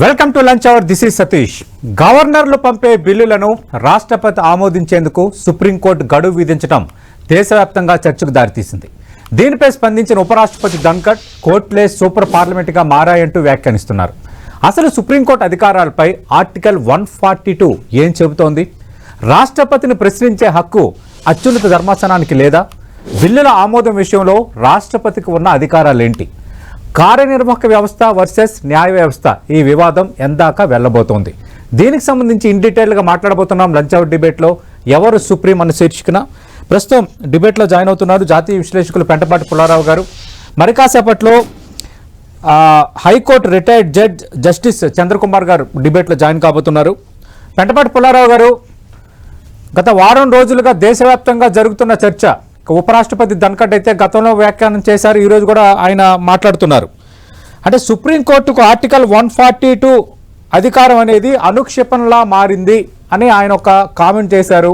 Welcome to lunch hour this is Satish గవర్నర్లు పంపే బిల్లులను రాష్ట్రపతి ఆమోదించేందుకు సుప్రీంకోర్టు గడువు విధించడం దేశవ్యాప్తంగా చర్చకు దారితీసింది. దీనిపై స్పందించిన ఉపరాష్ట్రపతి ధన్కర్ కోర్ట్ ప్లేస్ సూపర్ పార్లమెంట్గా మారాయంటూ వ్యాఖ్యానిస్తున్నారు. అసలు సుప్రీంకోర్టు అధికారాలపై ఆర్టికల్ వన్ ఫార్టీ టూ ఏం చెబుతోంది? రాష్ట్రపతిని ప్రశ్నించే హక్కు అత్యున్నత ధర్మాసనానికి లేదా? బిల్లుల ఆమోదం విషయంలో రాష్ట్రపతికి ఉన్న అధికారాలేంటి? కార్యనిర్వాహక వ్యవస్థ వర్సెస్ న్యాయ వ్యవస్థ. ఈ వివాదం ఎందాక వెళ్ళబోతోంది దీనికి సంబంధించి ఇన్ డీటెయిల్గా మాట్లాడబోతున్నాం లంచ్ అవర్ డిబేట్లో. ఎవరు సుప్రీం అన్న శీర్షికన? ప్రస్తుతం డిబేట్లో జాయిన్ అవుతున్నారు జాతీయ విశ్లేషకులు పెంటపాటి పుల్లారావు గారు. మరి కాసేపట్లో high court retired judge justice Chandrakumar గారు డిబేట్లో జాయిన్ కాబోతున్నారు. పెంటపాటి పుల్లారావు గారు గత వారం రోజులుగా దేశవ్యాప్తంగా జరుగుతున్న చర్చ. ఉపరాష్ట్రపతి ధన్కడ్ అయితే గతంలో వ్యాఖ్యానం చేశారు ఈరోజు కూడా ఆయన మాట్లాడుతున్నారు. అంటే సుప్రీంకోర్టుకు ఆర్టికల్ వన్ ఫార్టీ టూ అధికారం అనేది అనుక్షేపణలా మారింది అని ఆయన ఒక కామెంట్ చేశారు.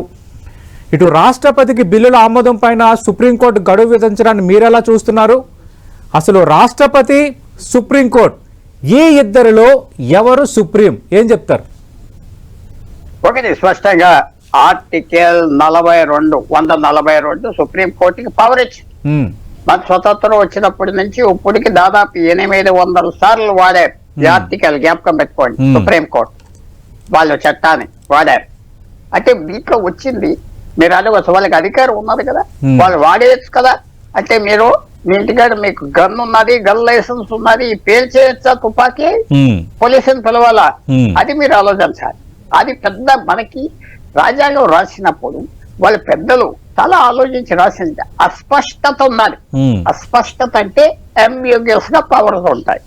ఇటు రాష్ట్రపతికి బిల్లుల ఆమోదం పైన సుప్రీంకోర్టు గడువు విధించడాన్ని మీరెలా చూస్తున్నారు? అసలు రాష్ట్రపతి సుప్రీంకోర్టు ఈ ఇద్దరిలో ఎవరు సుప్రీం? ఏం చెప్తారు? ఒకటి స్పష్టంగా ఆర్టికల్ నలభై రెండు వంద నలభై రెండు సుప్రీం కోర్టుకి పవర్ ఇచ్చింది మన స్వతంత్రం వచ్చినప్పటి నుంచి ఇప్పటికి దాదాపు ఎనిమిది వందల సార్లు వాడారు ఈ ఆర్టికల్ జ్ఞాపకం పెట్టుకోండి Hmm. సుప్రీం కోర్టు వాళ్ళు చట్టాన్ని వాడారు. అంటే దీంట్లో వచ్చింది మీరు అడగచ్చు వాళ్ళకి అధికారం ఉన్నది కదా. వాళ్ళు వాడేయచ్చు కదా. అంటే మీరు మీ ఇంటికాడ మీకు గన్ ఉన్నది గన్ లైసెన్స్ ఉన్నది పేల్చేయచ్చా తుపాకీ? పోలీసుని పిలవాలా. అది మీరు ఆలోచించాలి. అది పెద్ద మనకి రాజ్యాంగం రాసినప్పుడు వాళ్ళ పెద్దలు చాలా ఆలోచించి రాసింది. అస్పష్టత ఉన్నది ఉమ్, అస్పష్టత అంటే అంబ్యూగియస్గా పవర్స్ ఉంటాయి.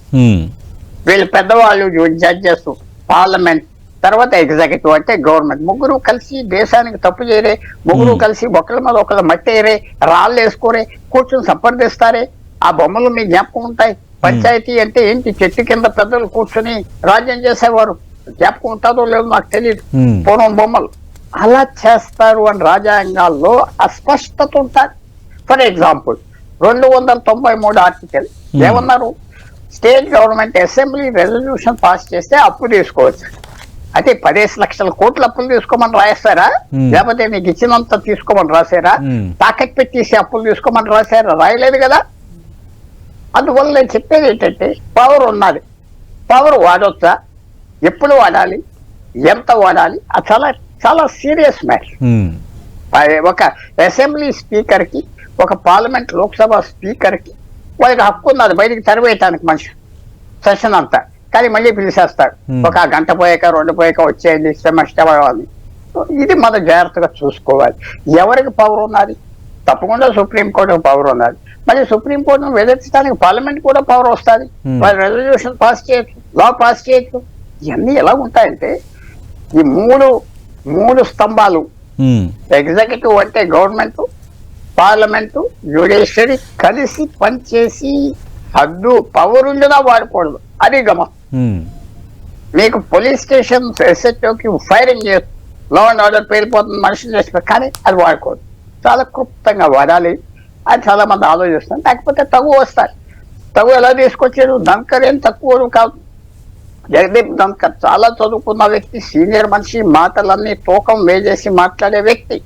వీళ్ళు పెద్దవాళ్ళు జడ్జెస్ పార్లమెంట్ తర్వాత ఎగ్జిక్యూటివ్ అంటే గవర్నమెంట్ ముగ్గురు కలిసి దేశానికి తప్పు చేయరే ముగ్గురు. కలిసి ఒకళ్ళ మీద ఒకళ్ళ మట్టేరే రాళ్ళు వేసుకోరే కూర్చొని సంప్రదిస్తారే. ఆ బొమ్మలు మీ జ్ఞాపకం ఉంటాయి. పంచాయతీ అంటే ఏంటి? చెట్టు కింద పెద్దలు కూర్చొని రాజ్యం చేసేవారు. జ్ఞాపకం ఉంటుందో లేదో నాకు తెలియదు. పూర్వం బొమ్మలు. అలా చేస్తారు అని రాజ్యాంగాల్లో అస్పష్టత ఉంటుంది. ఫర్ ఎగ్జాంపుల్ రెండు వందల తొంభై మూడు ఆర్టికల్ Hmm. ఏమన్నారు? State government assembly resolution pass చేస్తే అప్పు తీసుకోవచ్చు. అంటే పదేసి లక్షల కోట్ల అప్పులు తీసుకోమని రాస్తారా? Hmm. లేకపోతే మీకు ఇచ్చినంత తీసుకోమని రాశారా? Hmm. తాకట్టు పెట్టేసి అప్పులు తీసుకోమని రాశారా? రాయలేదు కదా. అందువల్ల నేను చెప్పేది ఏంటంటే పవర్ ఉన్నది. పవర్ వాడొచ్చా? ఎప్పుడు వాడాలి? ఎంత వాడాలి? అది చాలా చాలా సీరియస్ మ్యాటర్ ఉమ్, అది ఒక అసెంబ్లీ స్పీకర్కి ఒక పార్లమెంట్ లోక్సభ స్పీకర్కి వాళ్ళకి హక్కు ఉన్నది. బయటికి తరివేయటానికి మనిషి. సెషన్ అంతా. కానీ మళ్ళీ పిలిచేస్తాడు Hmm. ఒక గంట పోయాక రెండు పోయాక వచ్చేయండి అని. ఇది మనం జాగ్రత్తగా చూసుకోవాలి. ఎవరికి పవర్ ఉన్నది? తప్పకుండా సుప్రీం కోర్టుకు పవర్ ఉన్నది. మరి సుప్రీం కోర్టును విధించడానికి పార్లమెంట్ కూడా పవర్ వస్తుంది. Hmm. వాళ్ళు రెజల్యూషన్ పాస్ చేయొచ్చు లా పాస్ చేయొచ్చు. ఇవన్నీ ఎలా ఉంటాయంటే ఈ మూడు మూడు స్తంభాలు. ఎగ్జిక్యూటివ్ అంటే గవర్నమెంట్ పార్లమెంటు జ్యుడిషియరీ కలిసి పనిచేసి హద్దు పవర్ ఉండినా వాడకూడదు అది గమం. మీకు పోలీస్ స్టేషన్ ఎస్హెచ్ఓకి ఫైరింగ్ చేస్తుంది లా అండ్ ఆర్డర్ పేరిపోతుంది మనుషులు చేసిన కానీ అది వాడకూడదు చాలా క్లుప్తంగా వాడాలి. అని చాలా మంది ఆలోచిస్తారు లేకపోతే తగు వస్తాయి. తగు ఎలా తీసుకొచ్చారు? ధన్కర్ ఏం తక్కువ కాదు. జగదీప్ ధన్కర్ చాలా చదువుకున్న వ్యక్తి సీనియర్ మనిషి మాటలన్నీ తూకం వేసేసి మాట్లాడే వ్యక్తి.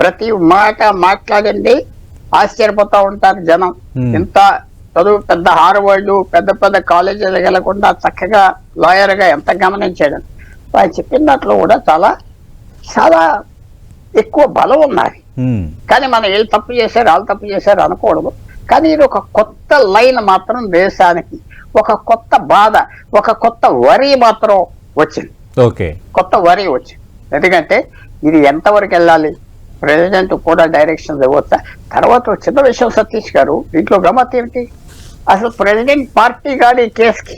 ప్రతి మాట మాట్లాడండి ఆశ్చర్యపోతా ఉంటారు జనం. ఇంత చదువు పెద్ద హార్వర్డ్ పెద్ద పెద్ద కాలేజీలు వెళ్ళకుండా చక్కగా లాయర్గా ఎంత గమనించాడు? ఆయన చెప్పిన దాంట్లో కూడా చాలా చాలా ఎక్కువ బలం ఉన్నది. ఉమ్, కానీ మనం వీళ్ళు తప్పు చేశారు వాళ్ళు తప్పు చేశారు అనకూడదు కానీ ఇది ఒక కొత్త లైన్ మాత్రం దేశానికి ఒక కొత్త బాధ ఒక కొత్త వరి మాత్రం వచ్చింది. ఓకే. కొత్త వరి వచ్చింది. ఎందుకంటే ఇది ఎంతవరకు వెళ్ళాలి? ప్రెసిడెంట్ కూడా డైరెక్షన్స్ ఇవ్వచ్చా? తర్వాత చిన్న విషయం సతీష్ గారు దీంట్లో గమ్మత్ ఏమిటి? అసలు ప్రెసిడెంట్ పార్టీ ఈ కేసుకి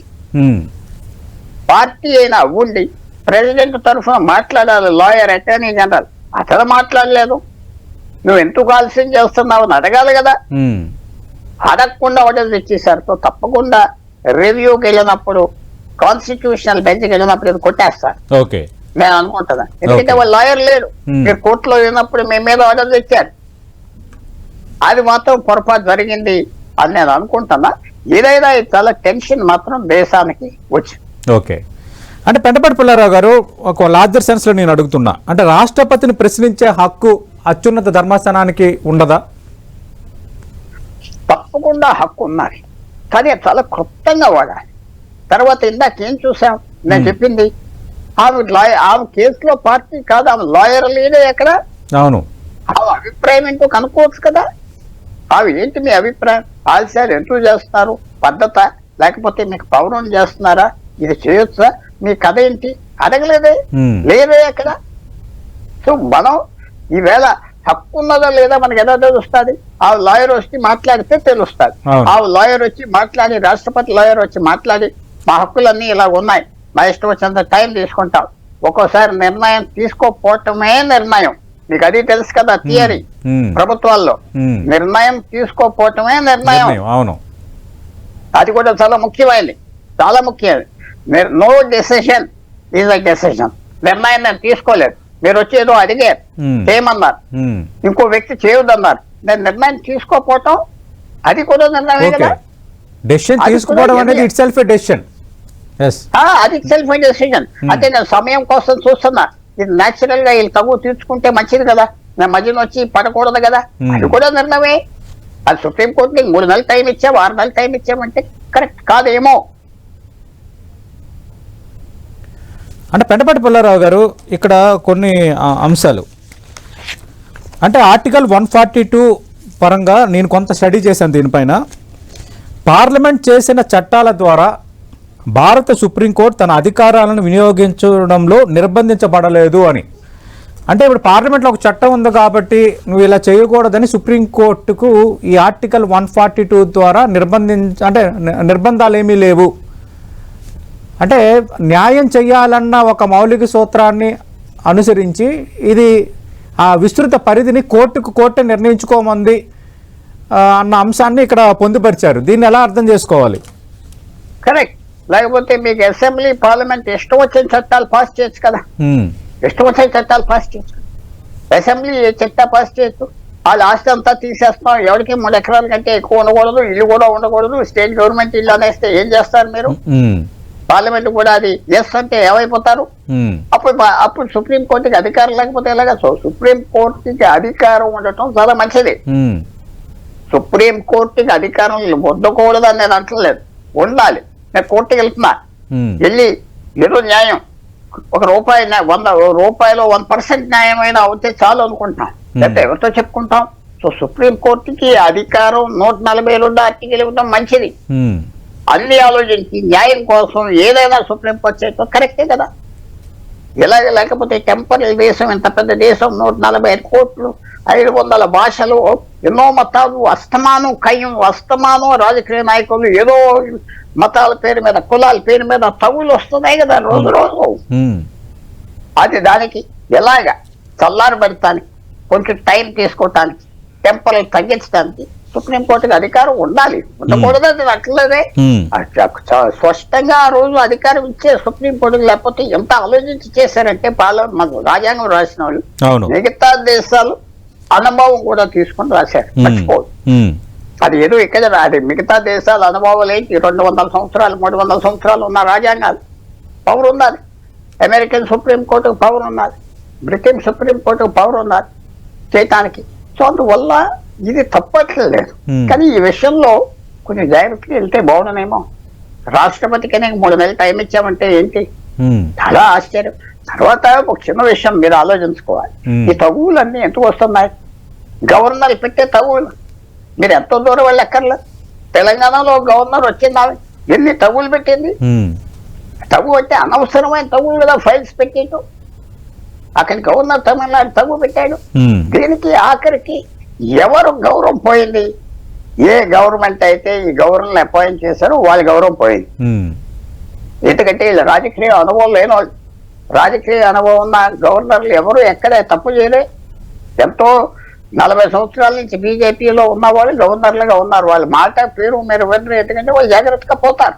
పార్టీ అయినా ఉండి ప్రెసిడెంట్ తరఫున మాట్లాడాలి లాయర్ అటార్నీ జనరల్. అతను మాట్లాడలేదు. నువ్వు ఎందుకు ఆలస్యం చేస్తున్నావు అని అడగాలి కదా. అడగకుండా ఆర్డర్ తెచ్చేసారు సో తప్పకుండా రివ్యూకి వెళ్ళినప్పుడు కాన్స్టిట్యూషనల్ బెంచ్కి వెళ్ళినప్పుడు ఇది కొట్టేస్తారు ఓకే. నేను అనుకుంటున్నా ఎందుకంటే. వాళ్ళు లాయర్ లేరు. మీరు కోర్టులో వెళ్ళినప్పుడు మీ మీద ఆర్డర్ తెచ్చారు. అది మాత్రం పొరపాటు జరిగింది అని నేను అనుకుంటున్నా ఏదైనా చాలా టెన్షన్ మాత్రం దేశానికి వచ్చింది ఓకే. అంటే పెంటపాటి పుల్లారావు గారు ఒక లార్జర్ సెన్స్లో నేను అడుగుతున్నా. అంటే రాష్ట్రపతిని ప్రశ్నించే హక్కు అత్యున్నత ధర్మాసనానికి ఉండదా? తప్పకుండా హక్కు ఉన్నది కానీ అది చాలా క్లుప్తంగా వాడాలి. తర్వాత ఇందాక ఏం చూసాం? నేను. చెప్పింది ఆమె లాయర్ ఆమె కేసులో పార్టీ కాదు ఆమె లాయర్ లేదే ఎక్కడ? అవును. ఆమె అభిప్రాయం ఏంటో కనుక్కోవచ్చు కదా. ఆమె ఏంటి మీ అభిప్రాయం? ఆలస్యాలు ఎందుకు చేస్తున్నారు పద్ధత లేకపోతే మీకు పౌరం చేస్తున్నారా? ఇది చేయొచ్చా? మీ కథ ఏంటి? అడగలేదే. లేదే ఎక్కడ? సో మనం ఈవేళ హక్కు ఉన్నదా లేదా మనకి ఎలా తెలుస్తుంది? ఆ లాయర్ వచ్చి మాట్లాడితే తెలుస్తుంది. ఆ లాయర్ వచ్చి మాట్లాడి రాష్ట్రపతి లాయర్ వచ్చి మాట్లాడి మా హక్కులన్నీ ఇలా ఉన్నాయి. మా ఇష్టం వచ్చినంత టైం తీసుకుంటాం. ఒక్కోసారి నిర్ణయం తీసుకోపోవటమే నిర్ణయం. మీకు అది తెలుసు కదా థియరీ. ప్రభుత్వాల్లో. నిర్ణయం తీసుకోపోవటమే నిర్ణయం. నిర్ణయం, అవును. అది కూడా చాలా ముఖ్యమైనది. చాలా ముఖ్యమైనది. No decision is a decision నిర్ణయం నేను తీసుకోలేదు. మీరు వచ్చి ఏదో అడిగారు. చేయమన్నారు. ఇంకో వ్యక్తి చేయొద్దన్నారు. నేను నిర్ణయం తీసుకోపోవటం అది కూడా నిర్ణయమే కదా? డెసిషన్ తీసుకోవడం అనేది ఇట్ సెల్ఫ్ డెసిషన్ అది సెల్ఫ్ డెసిషన్ అంటే నేను సమయం కోసం చూస్తున్నా. ఇది న్యాచురల్గా వీళ్ళు తగు తీర్చుకుంటే మంచిది కదా? నేను మధ్యన వచ్చి పడకూడదు కదా. అది కూడా నిర్ణయమే. అది సుప్రీం కోర్టు నీకు మూడు నెలలు టైం ఇచ్చాము ఆరు నెలలు టైం ఇచ్చామంటే కరెక్ట్ కాదేమో? అంటే పెంటపాటి పుల్లారావు గారు ఇక్కడ కొన్ని అంశాలు. అంటే ఆర్టికల్ వన్ ఫార్టీ టూ పరంగా నేను కొంత స్టడీ చేశాను దీనిపైన. పార్లమెంట్ చేసిన చట్టాల ద్వారా భారత సుప్రీంకోర్టు తన అధికారాలను వినియోగించడంలో నిర్బంధించబడలేదు అని. అంటే ఇప్పుడు పార్లమెంట్లో ఒక చట్టం ఉంది కాబట్టి నువ్వు ఇలా చేయకూడదని సుప్రీంకోర్టుకు ఈ ఆర్టికల్ వన్ ఫార్టీ టూ ద్వారా నిర్బంధించ అంటే నిర్బంధాలు ఏమీ లేవు. అంటే న్యాయం చేయాలన్న ఒక మౌలిక సూత్రాన్ని అనుసరించి ఇది ఆ విస్తృత పరిధిని కోర్టుకు కోర్టు నిర్ణయించుకోమంది అన్న అంశాన్ని ఇక్కడ పొందుపరిచారు. దీన్ని ఎలా అర్థం చేసుకోవాలి? కరెక్ట్. లేకపోతే మీకు అసెంబ్లీ పార్లమెంట్ ఇష్టం వచ్చిన చట్టాలు పాస్ చేయొచ్చు కదా. ఇష్టం వచ్చిన చట్టాలు పాస్ చేయొచ్చు. అసెంబ్లీ చట్టా పాస్ చేయొచ్చు? వాళ్ళ ఆస్తి అంతా తీసేస్తాం ఎవరికి మూడు ఎకరాల కంటే ఎక్కువ ఉండకూడదు ఇల్లు కూడా ఉండకూడదు. స్టేట్ గవర్నమెంట్ ఇల్లు అనేస్తే ఏం చేస్తారు మీరు? పార్లమెంట్ కూడా అది ఎస్ అంటే ఏమైపోతారు? ఉమ్, అప్పుడు అప్పుడు సుప్రీం కోర్టుకి అధికారం లేకపోతే ఎలాగా? సో సుప్రీం కోర్టుకి అధికారం ఉండటం చాలా మంచిది. ఉమ్, సుప్రీం కోర్టుకి అధికారం వద్దకూడదు అని నేను అంటలేదు. ఉండాలి. నేను కోర్టుకి వెళ్తున్నా. ఉమ్, వెళ్ళి ఏదో న్యాయం. ఒక రూపాయి వంద రూపాయలు వన్ పర్సెంట్ న్యాయమైన అవుతే చాలు అనుకుంటాం లేకపోతే ఎవరితో చెప్పుకుంటాం? సో సుప్రీం కోర్టుకి అధికారం నూట నలభై రెండు ఆర్టికల్ ఇవ్వడం మంచిది. అన్ని ఆలోచించి న్యాయం కోసం ఏదైనా సుప్రీం కోర్టు చేయటం కరెక్టే కదా. ఇలాగ లేకపోతే టెంపరీ దేశం ఇంత పెద్ద దేశం నూట నలభై ఐదు కోట్లు ఐదు వందల భాషలు ఎన్నో మతాలు అస్తమానం కయ్యం అస్తమానం రాజకీయ నాయకులు ఏదో మతాల పేరు మీద కులాల పేరు మీద తగులు వస్తున్నాయి కదా రోజు రోజు. అది దానికి ఎలాగ చల్లారు పెడతానికి కొంచెం టైం తీసుకోవటానికి టెంపర్ తగ్గించడానికి సుప్రీంకోర్టుకి అధికారం ఉండాలి. ఉండకూడదు చ- స్పష్టంగా ఆ రోజు అధికారం ఇచ్చే సుప్రీంకోర్టుకి లేకపోతే ఎంత ఆలోచించి చేశారంటే పాల మన రాజ్యాంగం రాసిన వాళ్ళు. మిగతా దేశాలు అనుభవం కూడా తీసుకొని రాశారు. మర్చిపోదు అది ఏదో ఇక్కడ అది మిగతా దేశాల అనుభవాలు ఏంటి? రెండు వందల సంవత్సరాలు మూడు వందల సంవత్సరాలు ఉన్న రాజ్యాంగాలు. పవర్ ఉన్నది అమెరికన్ సుప్రీం కోర్టుకు పవర్ ఉన్నది బ్రిటన్ సుప్రీం కోర్టుకు పవర్ ఉన్నది చేయటానికి. సో అందువల్ల ఇది తప్పట్లేదు. కానీ ఈ విషయంలో కొంచెం జాగ్రత్తగా వెళ్తే బాగుండనేమో. రాష్ట్రపతికి మూడు నెలలు టైం ఇచ్చామంటే ఏంటి? చాలా ఆశ్చర్యం. తర్వాత ఒక చిన్న విషయం మీరు ఆలోచించుకోవాలి. ఈ తగువులన్నీ ఎందుకు వస్తున్నాయి? గవర్నర్ పెట్టే తగువులు. మీరు ఎంతో దూరం వెళ్ళక్కర్లేదు తెలంగాణలో గవర్నర్ వచ్చింది? ఎన్ని తగులు పెట్టింది? తగు అంటే అనవసరమైన తగులు కదా ఫైల్స్ పెట్టేయటం అక్కడ గవర్నర్ తమిళనాడు తగు పెట్టాడు. దీనికి ఆఖరికి ఎవరు గౌరవం పోయింది? ఏ గవర్నమెంట్ అయితే ఈ గవర్నర్ అపాయింట్ చేశారో వాళ్ళ గౌరవం పోయింది. ఎందుకంటే వీళ్ళు రాజకీయ అనుభవం లేని వాళ్ళు. రాజకీయ అనుభవం ఉన్న గవర్నర్లు ఎవరు ఎక్కడ తప్పు చేయలే. ఎంతో నలభై సంవత్సరాల నుంచి బీజేపీలో ఉన్న వాళ్ళు గవర్నర్లుగా ఉన్నారు. వాళ్ళ మాట పేరు మీరు వినరు. ఎందుకంటే వాళ్ళు జాగ్రత్తగా పోతారు.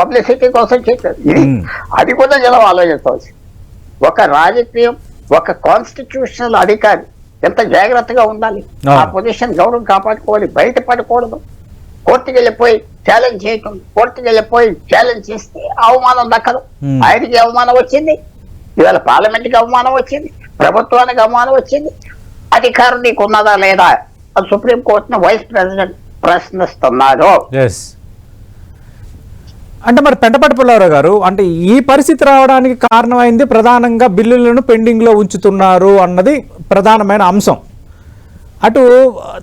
పబ్లిసిటీ కోసం ఇది Hmm. అది కూడా జనం ఆలోచించవచ్చు ఒక రాజకీయం ఒక కాన్స్టిట్యూషనల్ అధికారి ఎంత జాగ్రత్తగా ఉండాలి. ఆ. పొజిషన్ గౌరవం కాపాడుకోవాలి బయట పడకూడదు కోర్టుకి వెళ్ళిపోయి ఛాలెంజ్ చేయటం కోర్టుకి వెళ్ళిపోయి ఛాలెంజ్ చేస్తే అవమానం దక్కదు. ఆయనకి అవమానం వచ్చింది ఇవాళ పార్లమెంట్కి అవమానం వచ్చింది ప్రభుత్వానికి అవమానం వచ్చింది. అధికారం నీకు ఉన్నదా లేదా? అది సుప్రీం కోర్టును వైస్ ప్రెసిడెంట్ ప్రశ్నిస్తున్నాడు. ఎస్ అంటే మరి పెంటపాటి పుల్లారావు గారు అంటే ఈ పరిస్థితి రావడానికి కారణమైంది ప్రధానంగా బిల్లులను పెండింగ్లో ఉంచుతున్నారు అన్నది ప్రధానమైన అంశం. అటు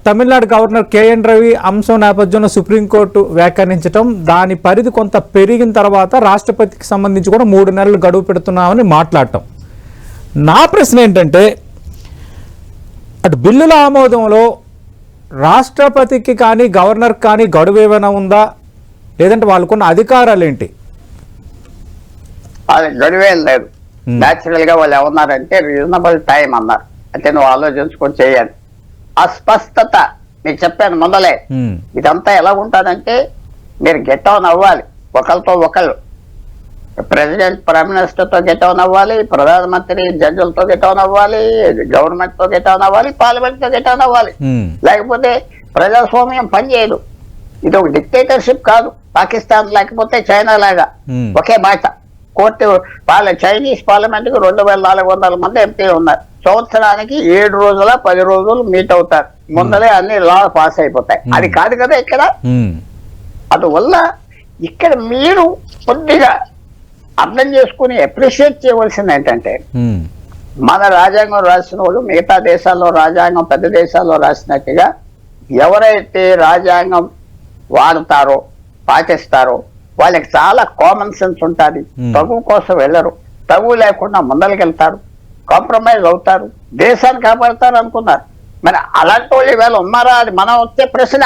తమిళనాడు గవర్నర్ కేఎన్ రవి అంశం నేపథ్యంలో సుప్రీంకోర్టు వ్యాఖ్యానించడం దాని పరిధి కొంత పెరిగిన తర్వాత రాష్ట్రపతికి సంబంధించి కూడా మూడు నెలలు గడువు పెడుతున్నామని మాట్లాడటం. నా ప్రశ్న ఏంటంటే అటు బిల్లుల ఆమోదంలో రాష్ట్రపతికి కానీ గవర్నర్ కానీ గడువు ఏమైనా ఉందా? లేదంటే వాళ్ళకున్న అధికారాలు ఏంటి గడువేం లేదు. Hmm. న్యాచురల్గా వాళ్ళు ఏమన్నారంటే రీజనబుల్ టైం అన్నారు. అంటే నువ్వు ఆలోచించుకొని చేయాలి. అస్పష్టత. నీకు చెప్పాను ముందలే. ఉమ్, ఇదంతా ఎలా ఉంటుందంటే మీరు గెట్ ఆన్ అవ్వాలి. ఒకరితో ఒకరు. ప్రెసిడెంట్ ప్రైమ్ మినిస్టర్తో గెట్ ఆన్ అవ్వాలి ప్రధానమంత్రి జడ్జిలతో గెట్ ఆన్ అవ్వాలి గవర్నమెంట్తో గెట్ ఆన్ అవ్వాలి పార్లమెంట్తో గెట్ ఆన్ అవ్వాలి. ఉమ్, లేకపోతే ప్రజాస్వామ్యం పనిచేయదు ఇది ఒక డిక్టేటర్షిప్ కాదు. పాకిస్తాన్ లేకపోతే చైనా లాగా. Hmm. ఒకే మాట. కోర్టు వాళ్ళ చైనీస్ పార్లమెంట్కు రెండు వేల నాలుగు వందల మంది ఎంపీలు ఉన్నారు. సంవత్సరానికి ఏడు రోజుల పది రోజులు మీట్ అవుతారు. ముందరే అన్ని లా పాస్ అయిపోతాయి. Hmm. అది కాదు కదా ఇక్కడ? అందువల్ల ఇక్కడ మీరు కొద్దిగా అర్థం చేసుకుని అప్రిషియేట్ చేయవలసింది ఏంటంటే మన రాజ్యాంగం రాసిన వాళ్ళు మిగతా దేశాల్లో రాజ్యాంగం పెద్ద దేశాల్లో రాసినట్టుగా ఎవరైతే రాజ్యాంగం వాడతారో పాటిస్తారో వాళ్ళకి చాలా కామన్ సెన్స్ ఉంటుంది. తగు కోసం వెళ్ళరు. తగు లేకుండా ముందరికెళ్తారు. కాంప్రమైజ్ అవుతారు. దేశాన్ని కాపాడతారు అనుకున్నారు. మరి అలాంటి వాళ్ళు ఈవేళ ఉన్నారా? అది మనం వచ్చే ప్రశ్న.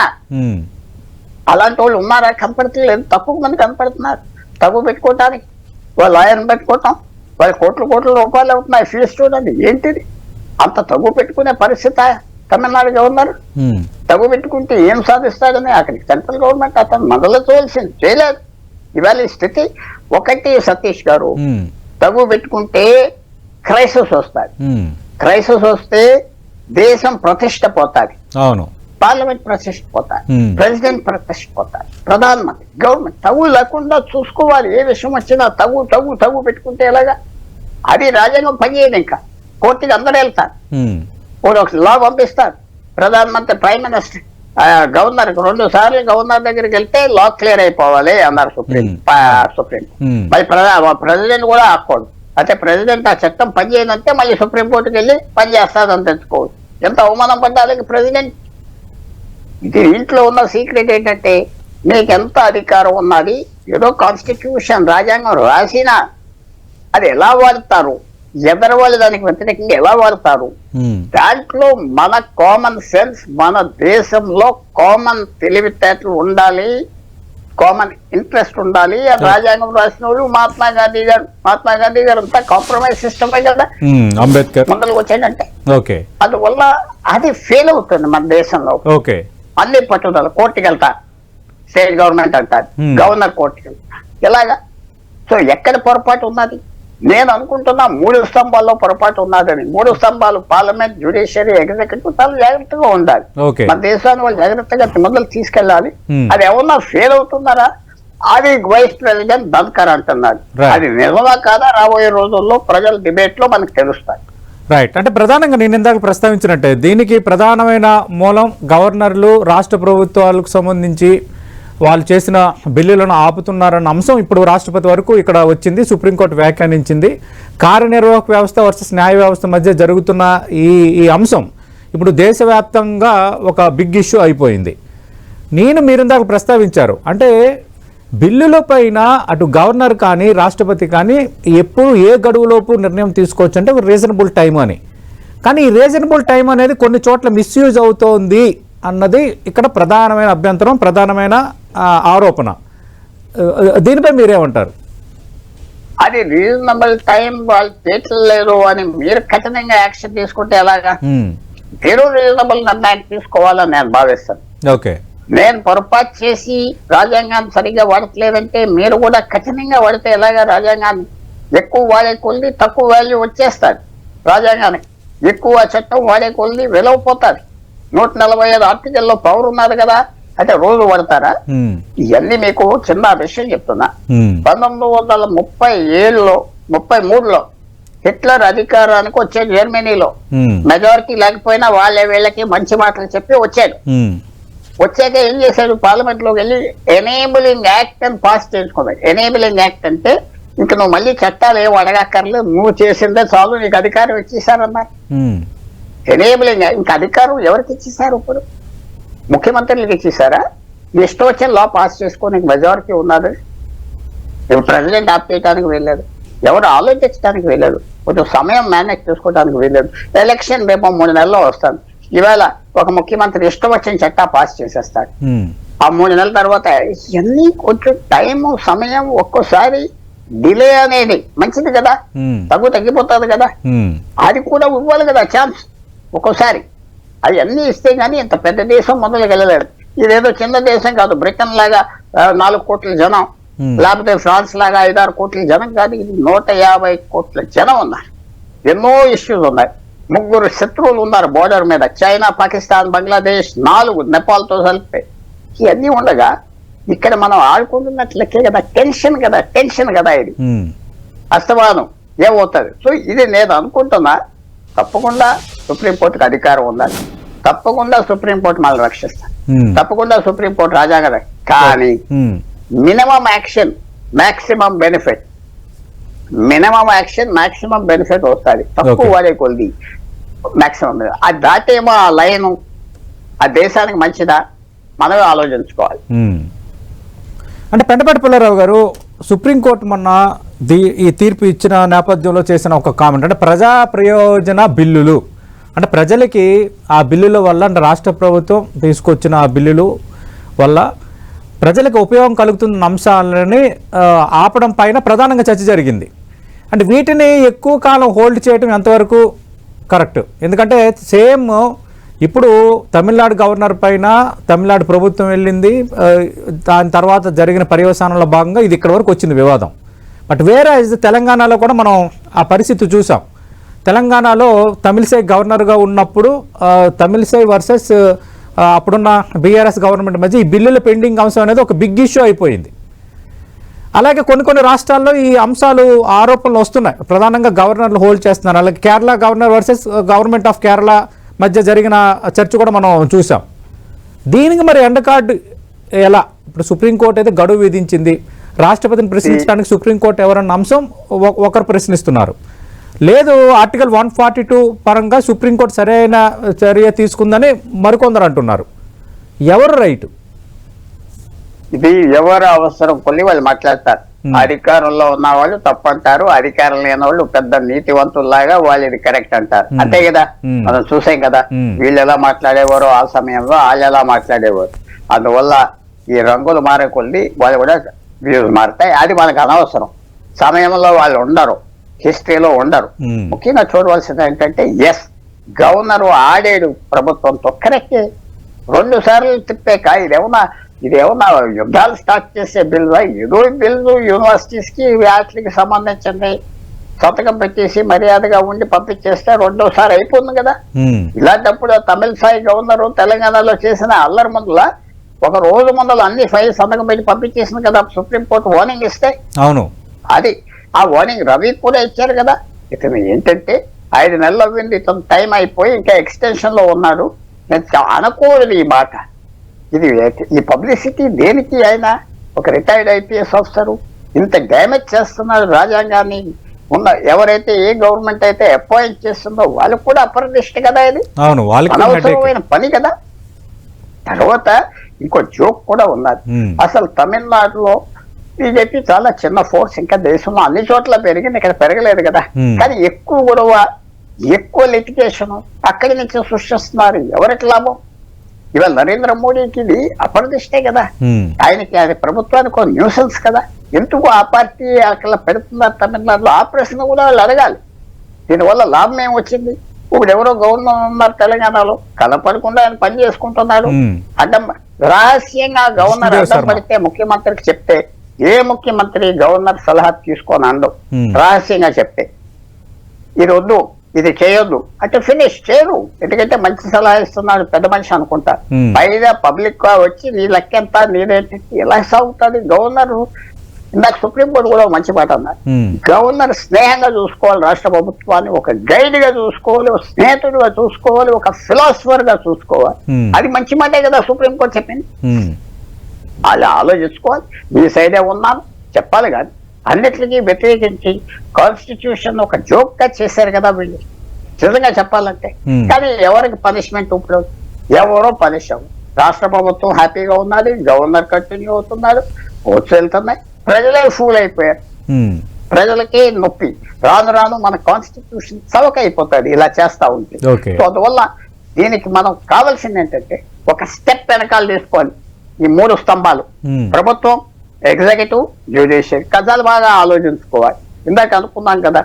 అలాంటి వాళ్ళు ఉన్నారా? కనపడట్లేదు. తక్కువ మంది కనపడుతున్నారు. తక్కువ పెట్టుకోవటానికి. వాళ్ళు లాయర్ని పెట్టుకోవటం. వాళ్ళ కోట్ల కోట్ల రూపాయలు అవుతున్నాయి. ఫీజు చూడండి. ఏంటిది? అంత తగ్గు పెట్టుకునే పరిస్థితి తమిళనాడు గవర్నర్ తగ్గు పెట్టుకుంటే ఏం సాధిస్తాడని అక్కడికి సెంట్రల్ గవర్నమెంట్ అతను మొదలు చూడాల్సింది చేయలేదు. ఇవాళ స్థితి ఒకటి సతీష్ గారు తగ్గు పెట్టుకుంటే క్రైసిస్ వస్తుంది. క్రైసిస్ వస్తే దేశం ప్రతిష్ట పోతాది అవును. పార్లమెంట్ ప్రతిష్ట పోతారు. ప్రెసిడెంట్ ప్రతిష్ట పోతారు ప్రధానమంత్రి గవర్నమెంట్ తగు లేకుండా చూసుకోవాలి. ఏ విషయం వచ్చినా తగు తగు తగు పెట్టుకుంటే ఎలాగా? అది రాజ్యాంగం పనిచేయదు ఇంకా. కోర్టుకి అందరూ వెళ్తారు. ఇప్పుడు ఒక లా పంపిస్తారు ప్రధానమంత్రి ప్రైమ్ మినిస్టర్ గవర్నర్ రెండు సార్లు గవర్నర్ దగ్గరికి వెళ్తే లా క్లియర్ అయిపోవాలి అన్నారు సుప్రీం Hmm. Supreme Hmm. మరి ప్రధా ప్రెసిడెంట్ కూడా ఆకూడదు అయితే ప్రెసిడెంట్ ఆ చట్టం పనిచేయదంటే మళ్ళీ సుప్రీం కోర్టుకి వెళ్ళి పని చేస్తాదని తెచ్చుకోవచ్చు ఎంత అవమానం పడ్డాలి ప్రెసిడెంట్ ఇది ఇంట్లో ఉన్న సీక్రెట్ ఏంటంటే మీకు ఎంత అధికారం ఉన్నది? ఏదో కాన్స్టిట్యూషన్ రాజ్యాంగం రాసినా అది ఎలా వాడతారు? ఎవరి వాళ్ళు దానికి వ్యతిరేకంగా ఎలా వాడతారు? దాంట్లో మన కామన్ సెన్స్ మన దేశంలో కామన్ తెలివితేటలు ఉండాలి కామన్ ఇంట్రెస్ట్ ఉండాలి. రాజ్యాంగం రాసిన వాళ్ళు మహాత్మా గాంధీ గారు మహాత్మా గాంధీ గారు అంతా కాంప్రమైజ్ సిస్టమే కదా? అంబేద్కర్. ముందరకు వచ్చేటంటే ఓకే. అందువల్ల అది ఫెయిల్ అవుతుంది మన దేశంలో. ఓకే. అన్ని పట్టుదల కోర్టుకి వెళ్తా స్టేట్ గవర్నమెంట్ అంటారు. గవర్నర్ కోర్టుకి వెళ్తా. ఎలాగా? సో ఎక్కడ పొరపాటు ఉన్నది? నేను అనుకుంటున్నా మూడు స్తంభాల్లో పొరపాటు ఉన్నదని. మూడు స్తంభాలు పార్లమెంట్ జ్యుడిషియరీ ఎగ్జిక్యూటివ్ చాలా జాగ్రత్తగా ఉండాలి. మన దేశాన్ని వాళ్ళు జాగ్రత్తగా మొదలు తీసుకెళ్ళాలి. Hmm. అది ఏమన్నా ఫెయిల్ అవుతున్నారా? అది వైస్ ప్రెసిడెంట్ ధన్కర్ అంటున్నారు Right. అది నిజమా కాదా? రాబోయే రోజుల్లో ప్రజల డిబేట్లో మనకు తెలుస్తాయి. రైట్ అంటే ప్రధానంగా నేను ఇందాక ప్రస్తావించినట్టే దీనికి ప్రధానమైన మూలం గవర్నర్లు రాష్ట్ర ప్రభుత్వాలకు సంబంధించి వాళ్ళు చేసిన బిల్లులను ఆపుతున్నారన్న అంశం ఇప్పుడు రాష్ట్రపతి వరకు ఇక్కడ వచ్చింది సుప్రీంకోర్టు వ్యాఖ్యానించింది. కార్యనిర్వాహక వ్యవస్థ వర్సెస్ న్యాయ వ్యవస్థ మధ్య జరుగుతున్న ఈ ఈ అంశం ఇప్పుడు దేశవ్యాప్తంగా ఒక బిగ్ ఇష్యూ అయిపోయింది. నేను మీరు ఇందాక ప్రస్తావించారు అంటే బిల్లుల పైన అటు గవర్నర్ కానీ రాష్ట్రపతి కానీ ఎప్పుడు ఏ గడువులోపు నిర్ణయం తీసుకోవచ్చు అంటే రీజనబుల్ టైం అని. కానీ ఈ రీజనబుల్ టైం అనేది కొన్ని చోట్ల మిస్యూజ్ అవుతోంది అన్నది ఇక్కడ ప్రధానమైన అభ్యంతరం ప్రధానమైన ఆరోపణ. దీనిపై మీరేమంటారు? అది రీజనబుల్ టైం వాళ్ళు తీర్చలేదు అని మీరు కఠినంగా యాక్షన్ తీసుకుంటే ఎలాగా? మీరు రీజనబుల్ నిర్ణయం తీసుకోవాలని నేను భావిస్తాను. ఓకే. నేను పొరపాటు చేసి రాజ్యాంగాన్ని సరిగ్గా వాడట్లేదంటే మీరు కూడా కఠినంగా వాడితే ఎలాగా రాజ్యాంగాన్ని ఎక్కువ వాడే కొద్ది తక్కువ వాల్యూ వచ్చేస్తుంది రాజ్యాంగానికి. ఎక్కువ చట్టం వాడే కొద్ది విలువపోతుంది నూట నలభై ఐదు ఆర్టికల్లో పవర్ ఉన్నారు కదా అంటే రోజు పడతారా? ఇవన్నీ మీకు చిన్న విషయం చెప్తున్నా. పంతొమ్మిది వందల ముప్పై ఏడులో ముప్పై మూడులో హిట్లర్ అధికారానికి వచ్చే జర్మనీలో. మెజారిటీ లేకపోయినా వాళ్ళే వీళ్ళకి మంచి మాటలు చెప్పి వచ్చాడు. వచ్చాక ఏం చేశాడు? పార్లమెంట్లోకి వెళ్ళి ఎనేబులింగ్ యాక్ట్ అని పాస్ చేసుకున్నాడు ఎనేబులింగ్ యాక్ట్ అంటే ఇంక నువ్వు మళ్ళీ చట్టాలు ఏం అడగక్కర్లేదు. నువ్వు చేసిందే చాలు నీకు అధికారం ఇచ్చేసారన్నారు ఎనేబులింగ్ ఇంకా అధికారం ఎవరికి ఇచ్చేసారు ఇప్పుడు? ముఖ్యమంత్రులకు ఇచ్చేసారా ఇష్టం వచ్చిన లా పాస్ చేసుకోనికి మెజారిటీ ఉన్నది ఇప్పుడు ప్రెసిడెంట్ ఆపేయడానికి వెళ్ళాడు ఎవరు ఆలోచించడానికి వెళ్ళాడు కొంచెం సమయం మేనేజ్ చేసుకోవడానికి వెళ్ళాడు ఎలక్షన్ రేపు మూడు నెలల్లో వస్తాను. ఈవేళ ఒక ముఖ్యమంత్రి ఇష్టం వచ్చిన చట్టా పాస్ చేసేస్తాడు. ఆ మూడు నెలల తర్వాత ఇవన్నీ కొంచెం టైం సమయం ఒక్కోసారి డిలే అనేది మంచిది కదా. తగ్గు తగ్గిపోతుంది కదా. అది కూడా ఇవ్వాలి కదా ఛాన్స్ ఒక్కోసారి అది అన్ని ఇస్తే గానీ ఇంత పెద్ద దేశం మొదలుకు వెళ్ళలేదు. ఇదేదో చిన్న దేశం కాదు. బ్రిటన్ లాగా నాలుగు కోట్ల జనం. లేకపోతే ఫ్రాన్స్ లాగా ఐదారు కోట్ల జనం కాదు. ఇది నూట యాభై కోట్ల జనం ఉన్నారు. ఎన్నో ఇష్యూస్ ఉన్నాయి. ముగ్గురు శత్రువులు ఉన్నారు బోర్డర్ మీద. చైనా పాకిస్తాన్ బంగ్లాదేశ్ నాలుగు నేపాల్తో కలిపి ఇవన్నీ ఉండగా ఇక్కడ మనం ఆడుకుంటున్నట్లకే కదా. టెన్షన్ కదా టెన్షన్ కదా ఇది. అస్తమానం. ఏమవుతుంది? సో ఇది నేను అనుకుంటున్నా తప్పకుండా సుప్రీంకోర్టుకి అధికారం ఉండాలి. తప్పకుండా సుప్రీంకోర్టు మనల్ని రక్షిస్తాను ఉమ్, తప్పకుండా సుప్రీంకోర్టు రాజాంగ కానీ ఉమ్, minimum action maximum benefit. Minimum action maximum benefit వస్తుంది. తక్కువ. వాడే కొద్ది మాక్సిమం అది దాటేమో ఆ లైన్ ఆ దేశానికి మంచిదా? మనమే ఆలోచించుకోవాలి. ఉమ్. అంటే పెంటపాటి పుల్లారావు గారు సుప్రీంకోర్టు మొన్న ఈ తీర్పు ఇచ్చిన నేపథ్యంలో చేసిన ఒక కామెంట్. అంటే ప్రజా ప్రయోజన బిల్లులు. అంటే ప్రజలకి ఆ బిల్లుల వల్ల అంటే రాష్ట్ర ప్రభుత్వం తీసుకొచ్చిన ఆ బిల్లులు వల్ల ప్రజలకు ఉపయోగం కలుగుతున్న అంశాలని ఆపడం పైన ప్రధానంగా చర్చ జరిగింది. అంటే వీటిని ఎక్కువ కాలం హోల్డ్ చేయడం ఎంతవరకు కరెక్ట్? ఎందుకంటే సేమ్ ఇప్పుడు తమిళనాడు గవర్నర్ పైన తమిళనాడు ప్రభుత్వం వెళ్ళింది దాని తర్వాత జరిగిన పర్యవసానంలో భాగంగా ఇది ఇక్కడ వరకు వచ్చింది వివాదం. బట్ వేరే తెలంగాణలో కూడా మనం ఆ పరిస్థితి చూసాం. తెలంగాణలో తమిళసై గవర్నర్గా ఉన్నప్పుడు తమిళసై వర్సెస్ అప్పుడున్న బీఆర్ఎస్ గవర్నమెంట్ మధ్య ఈ బిల్లుల పెండింగ్ అంశం అనేది ఒక బిగ్ ఇష్యూ అయిపోయింది. అలాగే కొన్ని కొన్ని రాష్ట్రాల్లో ఈ అంశాలు ఆరోపణలు వస్తున్నాయి. ప్రధానంగా గవర్నర్లు హోల్డ్ చేస్తున్నారు. అలాగే Kerala governor versus government of Kerala మధ్య జరిగిన చర్చ కూడా మనం చూసాం దీనికి మరి ఎండ కార్డు ఎలా? ఇప్పుడు సుప్రీంకోర్టు అయితే గడువు విధించింది. రాష్ట్రపతిని ప్రశ్నించడానికి సుప్రీంకోర్టు ఎవరన్న అంశం ఒకరు ప్రశ్నిస్తున్నారు. లేదు ఆర్టికల్ వన్ ఫార్టీ టూ పరంగా సుప్రీంకోర్టు సరైన చర్య తీసుకుందని మరికొందరు అంటున్నారు. ఎవరు రైట్? ఇది ఎవరు అవసరం కొన్ని వాళ్ళు మాట్లాడతారు. అధికారంలో ఉన్న వాళ్ళు తప్పంటారు అధికారం లేని వాళ్ళు పెద్ద నీతివంతుల్లాగా వాళ్ళు ఇది కరెక్ట్ అంటారు. అంతే కదా. మనం చూసాం కదా. వీళ్ళు ఎలా మాట్లాడేవారు ఆ సమయంలో వాళ్ళు ఎలా మాట్లాడేవారు. అందువల్ల ఈ రంగులు మారే కొద్ది వాళ్ళు కూడా వ్యూస్ మారుతాయి అది మనకు అనవసరం. సమయంలో వాళ్ళు ఉండరు. హిస్టరీలో ఉండరు. ముఖ్యంగా చూడవలసింది ఏంటంటే ఎస్ గవర్నర్ ఆడాడు ప్రభుత్వంతో కరెక్ట్ రెండు సార్లు తిప్పాక ఇదేమన్నా ఇదేమన్నా యుద్ధాలు స్టార్ట్ చేసే బిల్ ఏదో బిల్లు యూనివర్సిటీస్కి వాటికి సంబంధించింది. సంతకం పెట్టేసి మర్యాదగా ఉండి పంపించేస్తే రెండోసారి అయిపోతుంది కదా. ఇలాంటప్పుడు తమిళ స్థాయి గవర్నర్ తెలంగాణలో చేసిన అల్లరి ముందుల? ఒక రోజు ముందల అన్ని ఫైల్ సంతకం పెట్టి పంపించేసింది కదా సుప్రీంకోర్టు వార్నింగ్ ఇస్తే? అవును. అది ఆ వార్నింగ్ రవి కూడా ఇచ్చారు కదా. ఇతను ఏంటంటే ఐదు నెలలు అవ్వింది ఇతను టైం అయిపోయి ఇంకా ఎక్స్టెన్షన్లో ఉన్నాడు. నేను అనకూడదు ఈ మాట. ఇది ఈ పబ్లిసిటీ దేనికి అయినా ఒక రిటైర్డ్ ఐపీఎస్ ఆఫీసరు ఇంత డ్యామేజ్ చేస్తున్నారు రాజ్యాంగాన్ని ఉన్న ఎవరైతే ఏ గవర్నమెంట్ అయితే అపాయింట్ చేస్తుందో వాళ్ళకు కూడా అప్రదిష్ట కదా ఇది. అనవసరమైన పని కదా. తర్వాత ఇంకో జోక్ కూడా ఉన్నది. అసలు తమిళనాడులో బీజేపీ చాలా చిన్న ఫోర్స్ ఇంకా దేశంలో అన్ని చోట్ల పెరిగింది ఇక్కడ పెరగలేదు కదా. కానీ ఎక్కువ గొడవ ఎక్కువ లిటిగేషన్ అక్కడి నుంచి సృష్టిస్తున్నారు. ఎవరికి లాభం? ఇవాళ నరేంద్ర మోడీకి ఇది అప్రదిష్టే కదా. ఆయనకి ఆయన ప్రభుత్వానికి ఒక న్యూసెన్స్ కదా. ఎందుకు ఆ పార్టీ అక్కడ పెడుతున్నారు తమిళనాడులో? ఆ ప్రశ్న కూడా వాళ్ళు అడగాలి. దీనివల్ల లాభం ఏం వచ్చింది? ఇప్పుడు ఎవరో గవర్నర్ ఉన్నారు తెలంగాణలో. కనపడకుండా ఆయన పని చేసుకుంటున్నాడు. అడ్డం రహస్యంగా గవర్నర్ అడ్డం. పడితే ముఖ్యమంత్రికి చెప్తే ఏ ముఖ్యమంత్రి గవర్నర్ సలహా తీసుకొని అండు Hmm. రహస్యంగా చెప్తే ఇది వద్దు ఇది చేయొద్దు. అంటే ఫినిష్ చేయరు. ఎందుకంటే మంచి సలహా ఇస్తున్నాడు పెద్ద మనిషి అనుకుంటా. Hmm. పైగా పబ్లిక్గా వచ్చి నీ లెక్కెంత నీదేంటి ఎలా సాగుతుంది? గవర్నర్ ఇందాక సుప్రీంకోర్టు కూడా మంచి మాట అన్నారు. ఉమ్, గవర్నర్ స్నేహంగా చూసుకోవాలి రాష్ట్ర ప్రభుత్వాన్ని ఒక గైడ్గా చూసుకోవాలి ఒక స్నేహితుడిగా చూసుకోవాలి ఒక ఫిలాసఫర్గా చూసుకోవాలి. Hmm. అది మంచి మాటే కదా సుప్రీంకోర్టు చెప్పింది. వాళ్ళు ఆలోచించుకోవాలి. మీ సైడే ఉన్నాను. చెప్పాలి కానీ అన్నిటికీ వ్యతిరేకించి కాన్స్టిట్యూషన్ ఒక జోక్గా చేశారు కదా వీళ్ళు. నిజంగా చెప్పాలంటే. కానీ ఎవరికి పనిష్మెంట్ ఇప్పుడు? ఎవరో పనిష్ అవ్వరు రాష్ట్ర ప్రభుత్వం హ్యాపీగా ఉన్నది గవర్నర్ కంటిన్యూ అవుతున్నాడు ఓట్స్ వెళ్తున్నాయి. ప్రజలే ఫూల్ అయిపోయారు ప్రజలకి నొప్పి. రాను రాను మన కాన్స్టిట్యూషన్ చవక అయిపోతుంది ఇలా చేస్తా ఉంటే. సో అందువల్ల దీనికి మనం కావాల్సింది ఏంటంటే ఒక స్టెప్ వెనకాల తీసుకోవాలి. ఈ మూడు స్తంభాలు. ప్రభుత్వం ఎగ్జిక్యూటివ్ జ్యుడిషియరీ కథలు బాగా ఆలోచించుకోవాలి. ఇందాక అనుకున్నాం కదా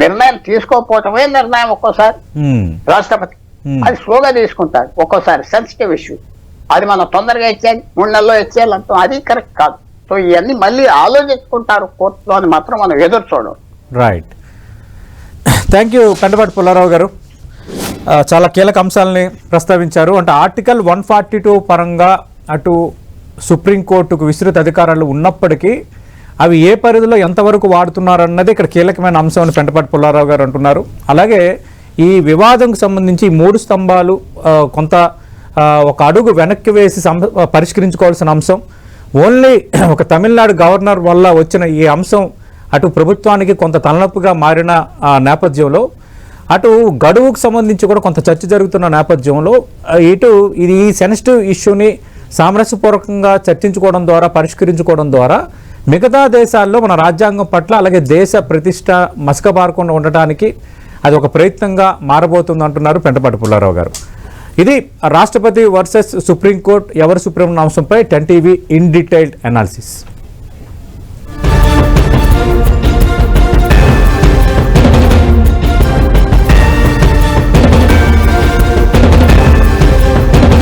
నిర్ణయం తీసుకోకపోవటమే నిర్ణయం ఒక్కోసారి. రాష్ట్రపతి. అది స్లోగా తీసుకుంటారు. ఒక్కోసారి సెన్సిటివ్ ఇష్యూ అది మనం తొందరగా ఇచ్చేయాలి మూడు నెలల్లో ఇచ్చేయాలి అంటాం. అది కరెక్ట్ కాదు. సో ఇవన్నీ మళ్ళీ ఆలోచించుకుంటారు కోర్టులో అని మాత్రం మనం ఎదురు చూడం right thank you Pendapati Pullarao గారు. చాలా కీలక అంశాలని ప్రస్తావించారు. అంటే ఆర్టికల్ వన్ ఫార్టీ టూ పరంగా అటు సుప్రీంకోర్టుకు విస్తృత అధికారాలు ఉన్నప్పటికీ అవి ఏ పరిధిలో ఎంతవరకు వాడుతున్నారు అన్నది ఇక్కడ కీలకమైన అంశం అని పెంటపాటి పుల్లారావు గారు అంటున్నారు. అలాగే ఈ వివాదంకు సంబంధించి మూడు స్తంభాలు కొంత ఒక అడుగు వెనక్కి వేసి సం- పరిష్కరించుకోవాల్సిన అంశం. ఓన్లీ ఒక తమిళనాడు గవర్నర్ వల్ల వచ్చిన ఈ అంశం అటు ప్రభుత్వానికి కొంత తలనొప్పిగా మారిన ఆ నేపథ్యంలో అటు గడువుకు సంబంధించి కూడా కొంత చర్చ జరుగుతున్న నేపథ్యంలో ఇటు ఇది ఈ సెన్సిటివ్ ఇష్యూని సామరస్యపూర్వకంగా చర్చించుకోవడం ద్వారా పరిష్కరించుకోవడం ద్వారా మిగతా దేశాల్లో మన రాజ్యాంగం పట్ల అలాగే దేశ ప్రతిష్ట మసకబారకుండా ఉండటానికి అది ఒక ప్రయత్నంగా మారబోతుంది అంటున్నారు పెంటపాటి పుల్లారావు గారు. ఇది రాష్ట్రపతి వర్సెస్ సుప్రీంకోర్టు ఎవరు సుప్రీం అంశంపై ten TV in detailed analysis.